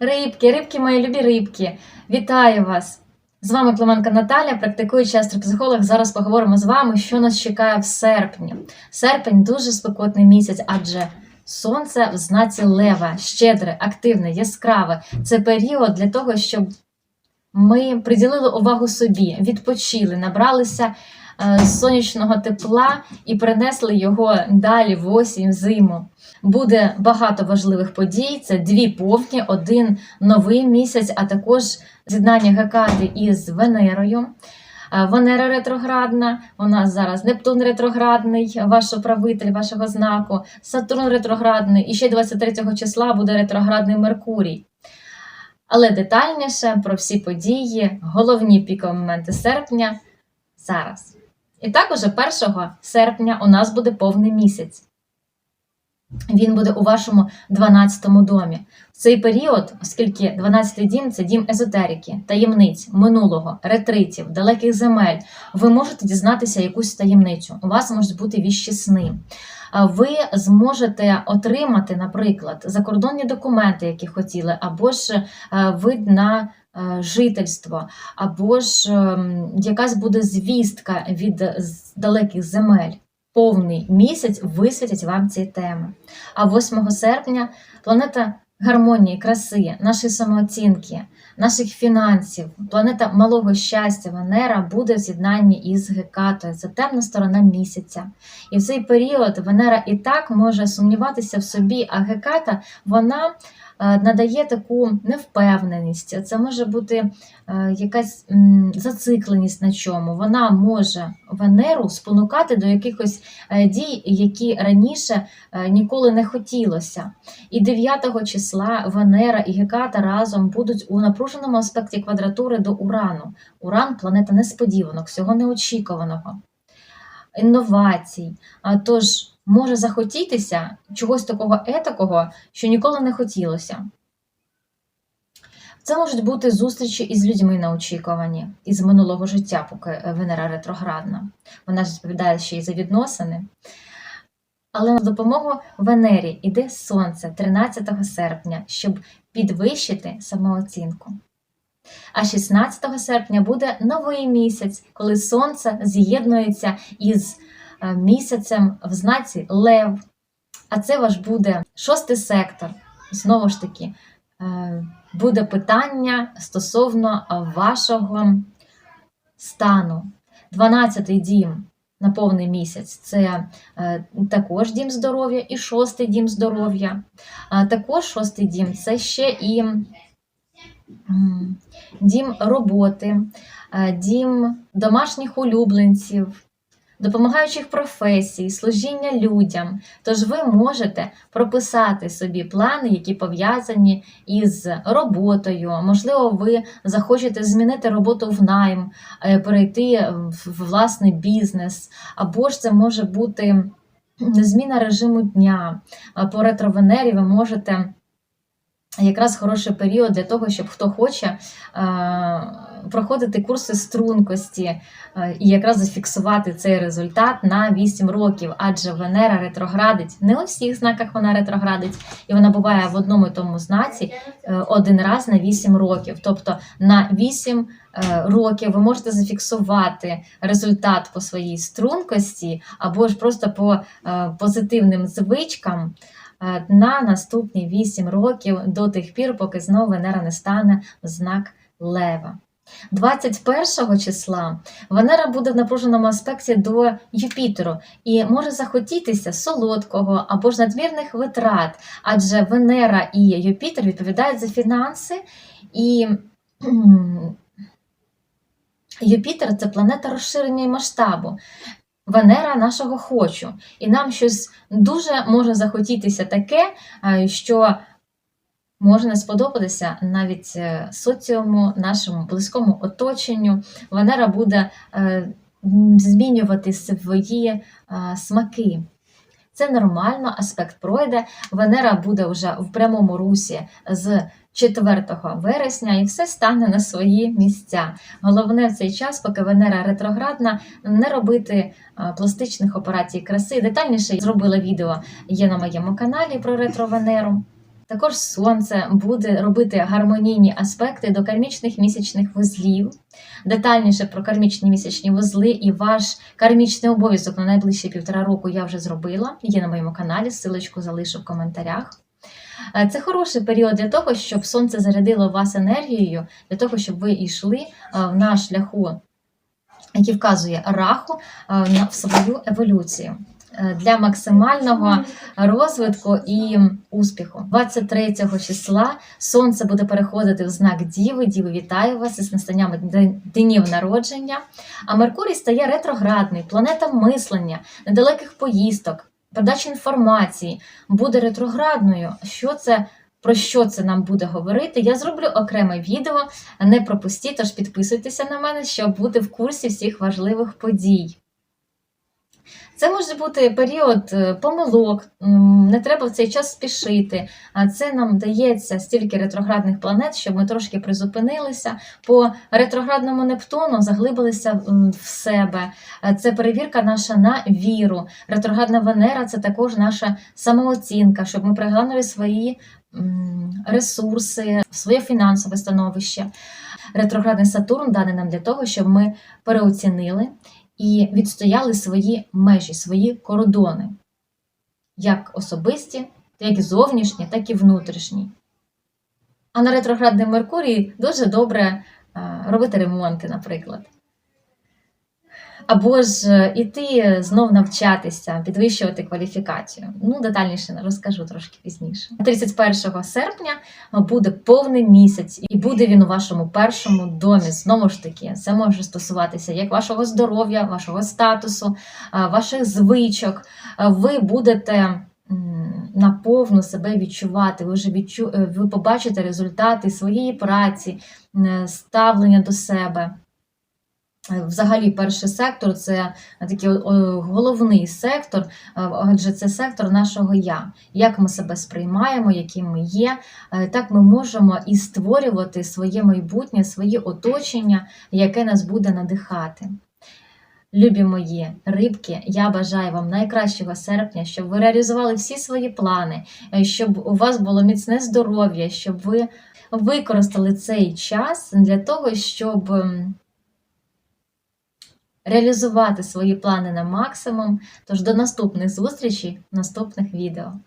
Рибки, рибки, мої любі рибки, вітаю вас! З вами Клименко Наталя, практикуючий астропсихолог. Зараз поговоримо з вами, що нас чекає в серпні. Серпень дуже спекотний місяць, адже сонце в знаці лева, щедре, активне, яскраве. Це період для того, щоб ми приділили увагу собі, відпочили, набралися е, сонячного тепла і принесли його далі в осінь, зиму. Буде багато важливих подій. Це дві повні, один новий місяць, а також з'єднання Гекати із Венерою. Венера ретроградна, у нас зараз Нептун ретроградний, ваш управитель вашого знаку, Сатурн ретроградний, і ще 23 числа буде ретроградний Меркурій. Але детальніше про всі події, головні пікові моменти серпня зараз. І також 1 серпня у нас буде повний місяць. Він буде у вашому 12-му домі. В цей період, оскільки 12-й дім це дім езотерики, таємниць, минулого, ретритів, далеких земель, ви можете дізнатися якусь таємницю. У вас можуть бути віщі сни. Ви зможете отримати, наприклад, закордонні документи, які хотіли, або ж е, вид на е, жительство, або ж ем, якась буде звістка від далеких земель. Повний місяць висвітять вам ці теми. А 8 серпня планета гармонії, краси, нашої самооцінки, наших фінансів, планета малого щастя, Венера буде в з'єднанні із Гекатою. Це темна сторона місяця. І в цей період Венера і так може сумніватися в собі, а Геката вона надає таку невпевненість. Це може бути е, якась зацикленість на чому. Вона може Венеру спонукати до якихось е, дій, які раніше е, ніколи не хотілося. І 9 числа Венера і Геката разом будуть у напруженому аспекті квадратури до Урану. Уран планета несподіванок, всього неочікуваного, інновацій. Тож може захотітися чогось такого етакого, що ніколи не хотілося. Це можуть бути зустрічі із людьми неочікувані із минулого життя, поки е, Венера ретроградна. Вона ж відповідає ще й за відносини. Але на допомогу Венері йде Сонце 13 серпня, щоб підвищити самооцінку. А 16 серпня буде новий місяць, коли Сонце з'єднується із е, місяцем в знаці Лев. А це ваш буде шостий сектор. Знову ж таки, е, буде питання стосовно вашого стану. 12-й дім на повний місяць це е, також дім здоров'я і шостий дім здоров'я. Також шостий дім це ще і дім роботи, е, дім домашніх улюбленців, допомагаючих професій, служіння людям. Тож ви можете прописати собі плани, які пов'язані із роботою. Можливо, ви захочете змінити роботу в найм, е, перейти в власний бізнес, або ж це може бути зміна режиму дня. А По ретровенері ви можете. Якраз хороший період для того, щоб хто хоче е, проходити курси стрункості е, і якраз зафіксувати цей результат на 8 років, адже Венера ретроградить не у всіх знаках вона ретроградить, і вона буває в одному і тому знаці е, один раз на 8 років. Тобто на 8 е, років ви можете зафіксувати результат по своїй стрункості, або ж просто по позитивним звичкам. Е, На наступні 8 років до тих пір, поки знову Венера не стане в знак Лева. 21 числа Венера буде в напруженому аспекті до Юпітеру і може захотітися солодкого або ж надмірних витрат, адже Венера і Юпітер відповідають за фінанси, і Юпітер це планета розширення і масштабу. Венера нашого хочу. І нам щось дуже може захотітися таке, е, що може не сподобатися навіть е, соціуму, нашому близькому оточенню. Венера буде е, змінювати свої смаки. Це нормально, аспект пройде. Венера буде вже в прямому русі з 4 вересня, і все стане на свої місця. Головне в цей час, поки Венера ретроградна, не робити е, пластичних операцій краси. Детальніше зробила відео є на моєму каналі про ретро-Венеру. Також сонце буде робити гармонійні аспекти до кармічних місячних вузлів. Детальніше про кармічні місячні вузли і ваш кармічний обов'язок на найближчі півтора року я вже зробила. Є на моєму каналі, ссылочку залишу в коментарях. Е, Це хороший період для того, щоб сонце зарядило вас енергією, для того, щоб ви йшли е, на шляху, який вказує раху, е, в свою еволюцію. Е, Для максимального розвитку і успіху. 23 числа сонце буде переходити в знак Діви. Діви, вітаю вас із настанням ден- днів народження. А Меркурій стає ретроградний, планета мислення, недалеких поїздок, передачі інформації буде ретроградною. Що це? Про що це нам буде говорити? Я зроблю окреме відео. Не пропустіть, тож підписуйтеся на мене, щоб бути в курсі всіх важливих подій. Це може бути період е, помилок, не треба в цей час спішити. А це нам дається стільки ретроградних планет, щоб ми трошки призупинилися. По ретроградному Нептуну заглибилися в себе. Е, Це перевірка наша на віру. Ретроградна Венера це також наша самооцінка, щоб ми приглянули свої ресурси, своє фінансове становище. Ретроградний Сатурн даний нам для того, щоб ми переоцінили і відстояли свої межі, свої кордони, як особисті, як і зовнішні, так і внутрішні. А на ретроградний Меркурій дуже добре е, робити ремонти, наприклад. Або ж е, іти знов навчатися, підвищувати кваліфікацію. Ну, детальніше розкажу трошки пізніше. 31 серпня буде повний місяць, і буде він у вашому першому домі. Знову ж таки, це може стосуватися як вашого здоров'я, вашого статусу, ваших звичок. Ви будете наповну себе відчувати. Ви вже відчу... е, ви побачите результати своєї праці, е, ставлення до себе. Взагалі, перший сектор це такий головний сектор, е, адже це сектор нашого я. Як ми себе сприймаємо, яким ми є, е, так ми можемо і створювати своє майбутнє, своє оточення, яке нас буде надихати. Любі мої рибки, я бажаю вам найкращого серпня, щоб ви реалізували всі свої плани, е, щоб у вас було міцне здоров'я, щоб ви використали цей час для того, щоб реалізувати свої плани на максимум. Тож до наступних зустрічей в наступних відео.